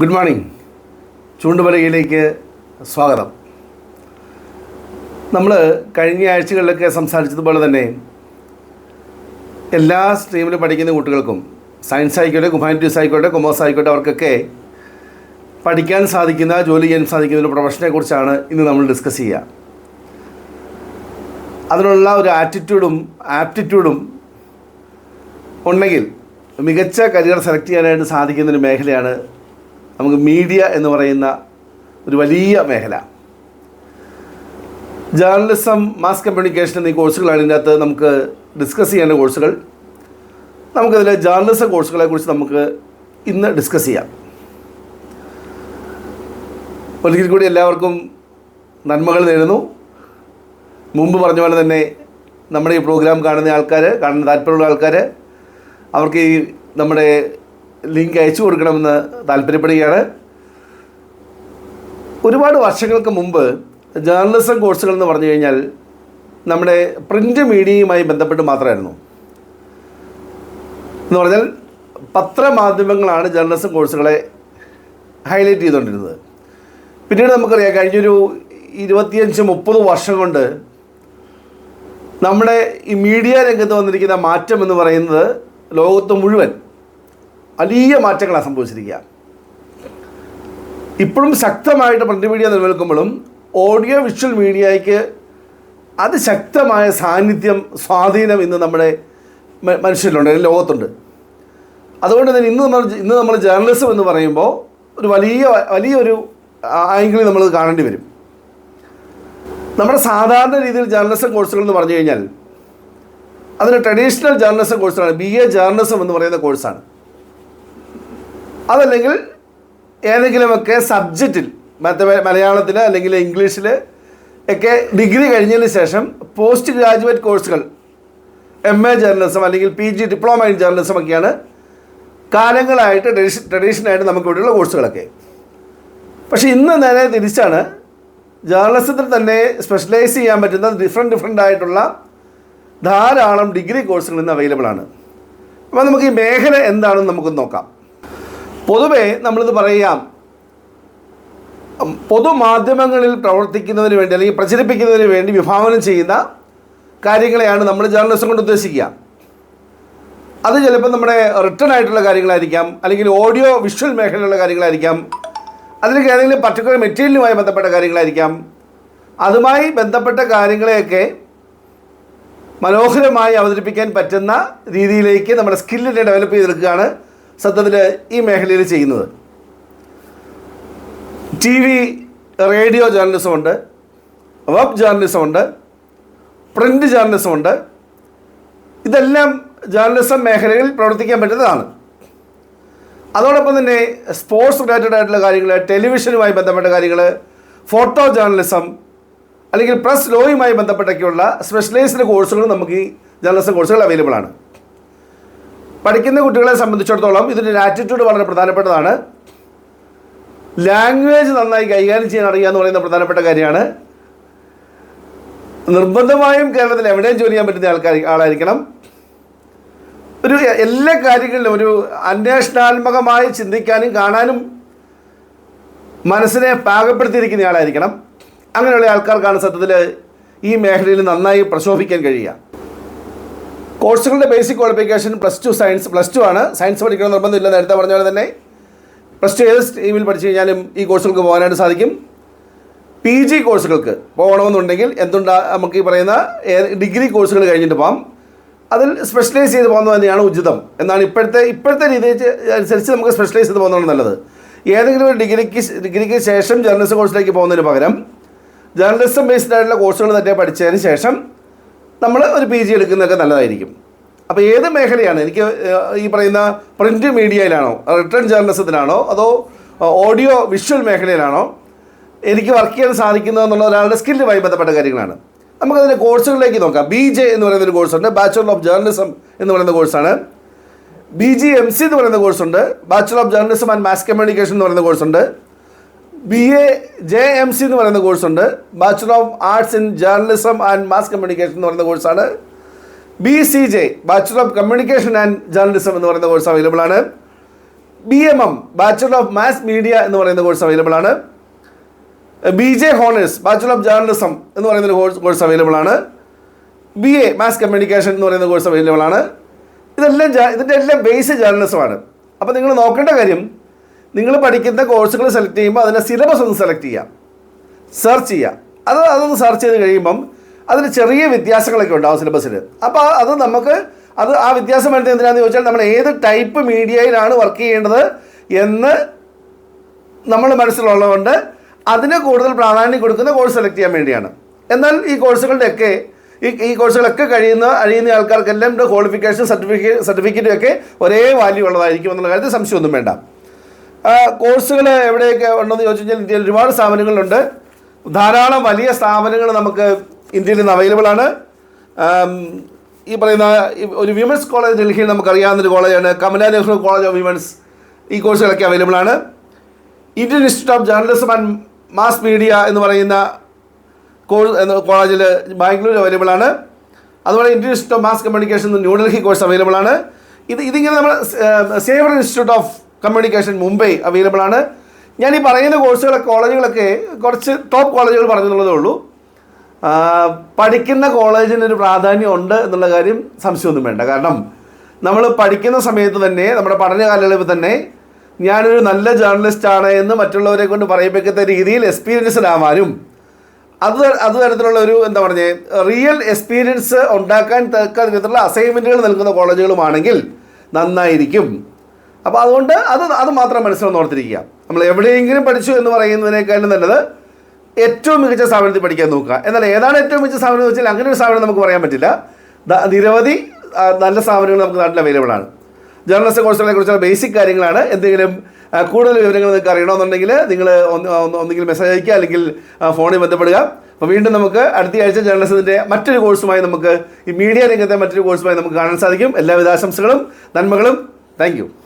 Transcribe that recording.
Good morning. ചൂണ്ടുപലകയിലേക്ക് സ്വാഗതം. നമ്മൾ കഴിഞ്ഞ ആഴ്ചകളിലൊക്കെ സംസാരിച്ചതുപോലെ തന്നെ എല്ലാ സ്ട്രീമിലും പഠിക്കുന്ന കുട്ടികൾക്കും സയൻസ് ആയിക്കോട്ടെ ഹ്യൂമാനിറ്റീസ് ആയിക്കോട്ടെ കൊമേഴ്സ് ആയിക്കോട്ടെ അവർക്കൊക്കെ പഠിക്കാൻ സാധിക്കുന്ന ജോലി ചെയ്യാൻ സാധിക്കുന്ന ഒരു പ്രൊഫഷനെക്കുറിച്ചാണ് ഇന്ന് നമ്മൾ ഡിസ്കസ് ചെയ്യുക അതിനുള്ള ഒരു ആറ്റിറ്റ്യൂഡും ആപ്റ്റിറ്റ്യൂഡും ഉണ്ടെങ്കിൽ മികച്ച കരിയർ സെലക്ട് ചെയ്യാനായിട്ട് സാധിക്കുന്ന ഒരു മേഖലയാണ് നമുക്ക് മീഡിയ എന്ന് പറയുന്ന ഒരു വലിയ മേഖല. ജേർണലിസം മാസ് കമ്മ്യൂണിക്കേഷൻ എന്നീ കോഴ്സുകളാണ് ഇതിന്റെ അകത്ത് നമുക്ക് ഡിസ്കസ് ചെയ്യേണ്ട കോഴ്സുകൾ. നമുക്കതിലെ ജേർണലിസം കോഴ്സുകളെ കുറിച്ച് നമുക്ക് ഇന്ന് ഡിസ്കസ് ചെയ്യാം. ഒരിക്കൽ കൂടി എല്ലാവർക്കും നന്മകൾ നേരുന്നു. മുമ്പ് പറഞ്ഞ പോലെ തന്നെ നമ്മുടെ ഈ പ്രോഗ്രാം കാണുന്ന ആൾക്കാർ കാണുന്ന താല്പര്യമുള്ള ആൾക്കാർ അവർക്ക് ഈ നമ്മുടെ ലിങ്ക് അയച്ചു കൊടുക്കണമെന്ന് താല്പര്യപ്പെടുകയാണ്. ഒരുപാട് വർഷങ്ങൾക്ക് മുമ്പ് ജേർണലിസം കോഴ്സുകൾ എന്ന് പറഞ്ഞു കഴിഞ്ഞാൽ നമ്മുടെ പ്രിന്റ് മീഡിയയുമായി ബന്ധപ്പെട്ട് മാത്രമായിരുന്നു. എന്ന് പറഞ്ഞാൽ പത്രമാധ്യമങ്ങളാണ് ജേർണലിസം കോഴ്സുകളെ ഹൈലൈറ്റ് ചെയ്തുകൊണ്ടിരുന്നത്. പിന്നീട് നമുക്കറിയാം കഴിഞ്ഞൊരു ഇരുപത്തിയഞ്ച് മുപ്പത് വർഷം കൊണ്ട് നമ്മുടെ ഈ മീഡിയ രംഗത്ത് വന്നിരിക്കുന്ന മാറ്റം എന്ന് പറയുന്നത് ലോകത്ത് മുഴുവൻ വലിയ മാറ്റങ്ങളാണ് സംഭവിച്ചിരിക്കുക. ഇപ്പോഴും ശക്തമായിട്ട് പ്രിന്റ് മീഡിയ നിലനിൽക്കുമ്പോഴും ഓഡിയോ വിഷ്വൽ മീഡിയയ്ക്ക് അതിശക്തമായ സാന്നിധ്യം സ്വാധീനം ഇന്ന് നമ്മുടെ മനുഷ്യരിലുണ്ട് ലോകത്തുണ്ട്. അതുകൊണ്ട് തന്നെ ഇന്ന് നമ്മൾ ഇന്ന് നമ്മൾ ജേർണലിസം എന്ന് പറയുമ്പോൾ ഒരു വലിയ വലിയൊരു ആംഗിളിൽ നമ്മൾ കാണേണ്ടി വരും. നമ്മുടെ സാധാരണ രീതിയിൽ ജേർണലിസം കോഴ്സുകൾ എന്ന് പറഞ്ഞു കഴിഞ്ഞാൽ അതിന് ട്രഡീഷണൽ ജേർണലിസം കോഴ്സാണ് ബി എ ജേർണലിസം എന്ന് പറയുന്ന കോഴ്സാണ്. അതല്ലെങ്കിൽ ഏതെങ്കിലുമൊക്കെ സബ്ജക്റ്റിൽ മലയാളത്തിൽ അല്ലെങ്കിൽ ഇംഗ്ലീഷിൽ ഒക്കെ ഡിഗ്രി കഴിഞ്ഞതിന് ശേഷം പോസ്റ്റ് ഗ്രാജുവേറ്റ് കോഴ്സുകൾ എം എ ജേർണലിസം അല്ലെങ്കിൽ P G diploma in journalism ഒക്കെയാണ് കാലങ്ങളായിട്ട് ട്രഡീഷ ട്രഡീഷണലായിട്ട് നമുക്ക് ഇവിടെയുള്ള കോഴ്സുകളൊക്കെ. പക്ഷേ ഇന്ന് നേരെ തിരിച്ചാണ് ജേർണലിസത്തിൽ തന്നെ സ്പെഷ്യലൈസ് ചെയ്യാൻ പറ്റുന്ന ഡിഫറെന്റ് ഡിഫറെന്റ് ആയിട്ടുള്ള ധാരാളം ഡിഗ്രി കോഴ്സുകൾ ഇന്ന് അവൈലബിൾ ആണ്. അപ്പോൾ നമുക്ക് ഈ മേഖല എന്താണെന്ന് നമുക്ക് നോക്കാം. പൊതുവേ നമ്മളിത് പറയാം. പൊതുമാധ്യമങ്ങളിൽ പ്രവർത്തിക്കുന്നതിന് വേണ്ടി അല്ലെങ്കിൽ പ്രചരിപ്പിക്കുന്നതിന് വേണ്ടി വിഭാവനം ചെയ്യുന്ന കാര്യങ്ങളെയാണ് നമ്മൾ ജേർണലിസം കൊണ്ട് ഉദ്ദേശിക്കുക. അത് ചിലപ്പോൾ നമ്മുടെ റിട്ടേൺ ആയിട്ടുള്ള കാര്യങ്ങളായിരിക്കാം അല്ലെങ്കിൽ ഓഡിയോ വിഷ്വൽ മേഖലയിലുള്ള കാര്യങ്ങളായിരിക്കാം അതിലേക്ക് ഏതെങ്കിലും പർട്ടിക്കുലർ മെറ്റീരിയലുമായി ബന്ധപ്പെട്ട കാര്യങ്ങളായിരിക്കാം. അതുമായി ബന്ധപ്പെട്ട കാര്യങ്ങളെയൊക്കെ മനോഹരമായി അവതരിപ്പിക്കാൻ പറ്റുന്ന രീതിയിലേക്ക് നമ്മുടെ സ്കില്ലിനെ ഡെവലപ്പ് ചെയ്തെടുക്കുകയാണ് സത്യത്തിൽ ഈ മേഖലയിൽ ചെയ്യുന്നത്. ടി വി റേഡിയോ ജേർണലിസം ഉണ്ട് വെബ് ജേർണലിസം ഉണ്ട് പ്രിന്റ് ജേർണലിസം ഉണ്ട് ഇതെല്ലാം ജേർണലിസം മേഖലയിൽ പ്രവർത്തിക്കാൻ പറ്റുന്നതാണ്. അതോടൊപ്പം തന്നെ സ്പോർട്സ് റിലേറ്റഡ് ആയിട്ടുള്ള കാര്യങ്ങൾ ടെലിവിഷനുമായി ബന്ധപ്പെട്ട കാര്യങ്ങൾ ഫോട്ടോ ജേർണലിസം അല്ലെങ്കിൽ പ്രസ് ലോയുമായി ബന്ധപ്പെട്ടൊക്കെയുള്ള സ്പെഷ്യലൈസ്ഡ് കോഴ്സുകൾ നമുക്ക് ഈ ജേർണലിസം കോഴ്സുകൾ അവൈലബിൾ ആണ്. പഠിക്കുന്ന കുട്ടികളെ സംബന്ധിച്ചിടത്തോളം ഇതിന്റെ ആറ്റിറ്റ്യൂഡ് വളരെ പ്രധാനപ്പെട്ടതാണ്. ലാംഗ്വേജ് നന്നായി കൈകാര്യം ചെയ്യാൻ അറിയുക എന്ന് പറയുന്ന പ്രധാനപ്പെട്ട കാര്യമാണ്. നിർബന്ധമായും കേരളത്തിൽ എവിടെയും ജോലി ചെയ്യാൻ പറ്റുന്ന ആൾക്കാർ ആളായിരിക്കണം. ഒരു എല്ലാ കാര്യങ്ങളിലും ഒരു അന്വേഷണാത്മകമായി ചിന്തിക്കാനും കാണാനും മനസ്സിനെ പാകപ്പെടുത്തിയിരിക്കുന്ന ആളായിരിക്കണം. അങ്ങനെയുള്ള ആൾക്കാർക്കാണ് സത്യത്തിൽ ഈ മേഖലയിൽ നന്നായി പ്രശോഭിക്കാൻ കഴിയുക. കോഴ്സുകളുടെ basic qualification plus two science plus two ആണ്. സയൻസ് പഠിക്കണം നിർബന്ധമില്ല നേരത്തെ പറഞ്ഞ പോലെ തന്നെ പ്ലസ് ടു ഏത് സ്ട്രീമിൽ പഠിച്ചു കഴിഞ്ഞാലും ഈ കോഴ്സുകൾക്ക് പോകാനായിട്ട് സാധിക്കും. പി ജി കോഴ്സുകൾക്ക് പോകണമെന്നുണ്ടെങ്കിൽ എന്തുണ്ടാ നമുക്ക് ഈ പറയുന്ന ഡിഗ്രി കോഴ്സുകൾ കഴിഞ്ഞിട്ട് പോകാം അതിൽ സ്പെഷ്യലൈസ് ചെയ്ത് പോകുന്നത് തന്നെയാണ് ഉചിതം. എന്നാണ് ഇപ്പോഴത്തെ ഇപ്പോഴത്തെ രീതി അനുസരിച്ച് നമുക്ക് സ്പെഷ്യലൈസ് ചെയ്ത് പോകുന്നതാണ് നല്ലത്. ഏതെങ്കിലും ഒരു ഡിഗ്രിക്ക് ഡിഗ്രിക്ക് ശേഷം ജേർണലിസം കോഴ്സിലേക്ക് പോകുന്നതിന് പകരം ജേർണലിസം ബേസ്ഡ് ആയിട്ടുള്ള കോഴ്സുകൾ തന്നെ പഠിച്ചതിന് ശേഷം നമ്മൾ ഒരു പി ജി എടുക്കുന്നതൊക്കെ നല്ലതായിരിക്കും. അപ്പോൾ ഏത് മേഖലയാണ്? എനിക്ക് ഈ പറയുന്ന പ്രിന്റ് മീഡിയയിലാണോ റിട്ടേൺ ജേർണലിസത്തിലാണോ അതോ ഓഡിയോ വിഷ്വൽ മേഖലയിലാണോ എനിക്ക് വർക്ക് ചെയ്യാൻ സാധിക്കുന്നത് എന്നുള്ള ഒരാളുടെ സ്കില്ലുമായി ബന്ധപ്പെട്ട കാര്യങ്ങളാണ്. നമുക്കതിന്റെ കോഴ്സുകളിലേക്ക് നോക്കാം. ബി ജെ എന്ന് പറയുന്ന ഒരു കോഴ്സുണ്ട് ബാച്ചുലർ ഓഫ് ജേർണലിസം എന്ന് പറയുന്ന കോഴ്സാണ് ബി ജി എം സി എന്ന് പറയുന്ന കോഴ്സുണ്ട് bachelor of journalism and mass communication എന്ന് പറയുന്ന കോഴ്സുണ്ട് B A J M C എന്ന് പറയുന്ന കോഴ്സുണ്ട്. Bachelor of arts in journalism and mass communication എന്ന് പറയുന്ന കോഴ്സാണ്. B C J bachelor of communication and journalism എന്ന് പറയുന്ന കോഴ്സ് അവൈലബിൾ ആണ്. B M M bachelor of mass media എന്ന് പറയുന്ന കോഴ്സ് അവൈലബിൾ ആണ്. B J honours bachelor of journalism എന്ന് പറയുന്ന കോഴ്സ് കോഴ്സ് അവൈലബിൾ ആണ്. ബി എ മാസ് കമ്മ്യൂണിക്കേഷൻ എന്ന് പറയുന്ന കോഴ്സ് അവൈലബിൾ ആണ്. ഇതെല്ലാം ഇതിന്റെ എല്ലാം ബേസ് ജേർണലിസമാണ് അപ്പോൾ നിങ്ങൾ നോക്കേണ്ട കാര്യം നിങ്ങൾ പഠിക്കുന്ന കോഴ്സുകൾ സെലക്ട് ചെയ്യുമ്പോൾ അതിന്റെ സിലബസ് ഒന്ന് സെലക്ട് ചെയ്യാം സെർച്ച് ചെയ്യാം അത് അതൊന്ന് സെർച്ച് ചെയ്ത് കഴിയുമ്പം അതിന് ചെറിയ വ്യത്യാസങ്ങളൊക്കെ ഉണ്ടാവും സിലബസിൽ അപ്പോൾ അത് നമുക്ക് അത് ആ വ്യത്യാസം വരുന്നത് എന്തിനാണെന്ന് ചോദിച്ചാൽ നമ്മൾ ഏത് ടൈപ്പ് മീഡിയയിലാണ് വർക്ക് ചെയ്യേണ്ടത് എന്ന് നമ്മൾ മനസ്സിലുള്ളതുകൊണ്ട് അതിന് കൂടുതൽ പ്രാധാന്യം കൊടുക്കുന്ന കോഴ്സ് സെലക്ട് ചെയ്യാൻ വേണ്ടിയാണ്. എന്നാൽ ഈ കോഴ്സുകളുടെയൊക്കെ ഈ ഈ കോഴ്സുകളൊക്കെ കഴിയുന്ന കഴിയുന്ന ആൾക്കാർക്കെല്ലാം ക്വാളിഫിക്കേഷൻ സർട്ടിഫിക്കറ്റ് സർട്ടിഫിക്കറ്റും ഒക്കെ ഒരേ വാല്യൂ ഉള്ളതായിരിക്കും എന്നുള്ള കാര്യത്തിൽ സംശയമൊന്നും വേണ്ട. കോഴ്സുകൾ എവിടെയൊക്കെ ഉണ്ടെന്ന് ചോദിച്ചു കഴിഞ്ഞാൽ ഇന്ത്യയിൽ ഒരുപാട് സ്ഥാപനങ്ങളുണ്ട്. ധാരാളം വലിയ സ്ഥാപനങ്ങൾ നമുക്ക് ഇന്ത്യയിൽ നിന്ന് അവൈലബിൾ ആണ്. ഈ പറയുന്ന ഒരു വിമൻസ് കോളേജ് ഡൽഹിയിൽ നമുക്കറിയാവുന്നൊരു കോളേജാണ് Kamala Nehru college of women's ഈ കോഴ്സുകളൊക്കെ അവൈലബിൾ ആണ്. Indian institute of journalism and mass media എന്ന് പറയുന്ന കോഴ്സ് കോളേജിൽ ബാംഗ്ലൂർ അവൈലബിൾ ആണ്. അതുപോലെ Indian institute of mass communication New Delhi course available ആണ്. ഇത് ഇതിങ്ങനെ നമ്മൾ Xavier institute of communication Mumbai available ആണ്. ഞാൻ ഈ പറയുന്ന കോഴ്സുകളൊക്കെ കോളേജുകളൊക്കെ കുറച്ച് ടോപ്പ് കോളേജുകൾ പറഞ്ഞെന്നുള്ളതേ ഉള്ളൂ. പഠിക്കുന്ന കോളേജിനൊരു പ്രാധാന്യം ഉണ്ട് എന്നുള്ള കാര്യം സംശയമൊന്നും വേണ്ട. കാരണം നമ്മൾ പഠിക്കുന്ന സമയത്ത് തന്നെ നമ്മുടെ പഠന കാലയളവിൽ തന്നെ ഞാനൊരു നല്ല ജേർണലിസ്റ്റ് ആണ് എന്ന് മറ്റുള്ളവരെ കൊണ്ട് പറയിപ്പിക്കത്ത രീതിയിൽ എക്സ്പീരിയൻസ്ഡ് ആവാനും അത് അത് തരത്തിലുള്ള ഒരു എന്താ പറഞ്ഞേ റിയൽ എക്സ്പീരിയൻസ് ഉണ്ടാക്കാൻ തക്ക വിധത്തിലുള്ള അസൈൻമെന്റുകൾ നൽകുന്ന കോളേജുകളുമാണെങ്കിൽ നന്നായിരിക്കും. അപ്പോൾ അതുകൊണ്ട് അത് അത് മാത്രം മനസ്സിലൊന്ന് ഓർത്തിരിക്കുക. നമ്മൾ എവിടെയെങ്കിലും പഠിച്ചു എന്ന് പറയുന്നതിനേക്കാളും നല്ലത് ഏറ്റവും മികച്ച സ്ഥാപനത്തിൽ പഠിക്കാൻ നോക്കുക. എന്നാൽ ഏതാണ് ഏറ്റവും മികച്ച സ്ഥാപനം എന്ന് വെച്ചാൽ അങ്ങനെ ഒരു സ്ഥാപനം നമുക്ക് പറയാൻ പറ്റില്ല. നിരവധി നല്ല സ്ഥാപനങ്ങൾ നമുക്ക് നാട്ടിൽ അവൈലബിൾ ആണ്. ജേർണലിസ്റ്റ് കോഴ്സുകളെ കുറിച്ചുള്ള ബേസിക് കാര്യങ്ങളാണ്. എന്തെങ്കിലും കൂടുതൽ വിവരങ്ങൾ നിങ്ങൾക്ക് അറിയണമെന്നുണ്ടെങ്കിൽ നിങ്ങൾ ഒന്ന് ഒന്നെങ്കിൽ മെസ്സേജ് അയക്കുക അല്ലെങ്കിൽ ഫോണിൽ ബന്ധപ്പെടുക. അപ്പോൾ വീണ്ടും നമുക്ക് അടുത്ത ആഴ്ച ജേർണലിസത്തിന്റെ മറ്റൊരു കോഴ്സുമായി നമുക്ക് ഈ മീഡിയ രംഗത്തെ മറ്റൊരു കോഴ്സുമായി നമുക്ക് കാണാൻ സാധിക്കും. എല്ലാവിധ ആശംസകളും നന്മകളും. താങ്ക്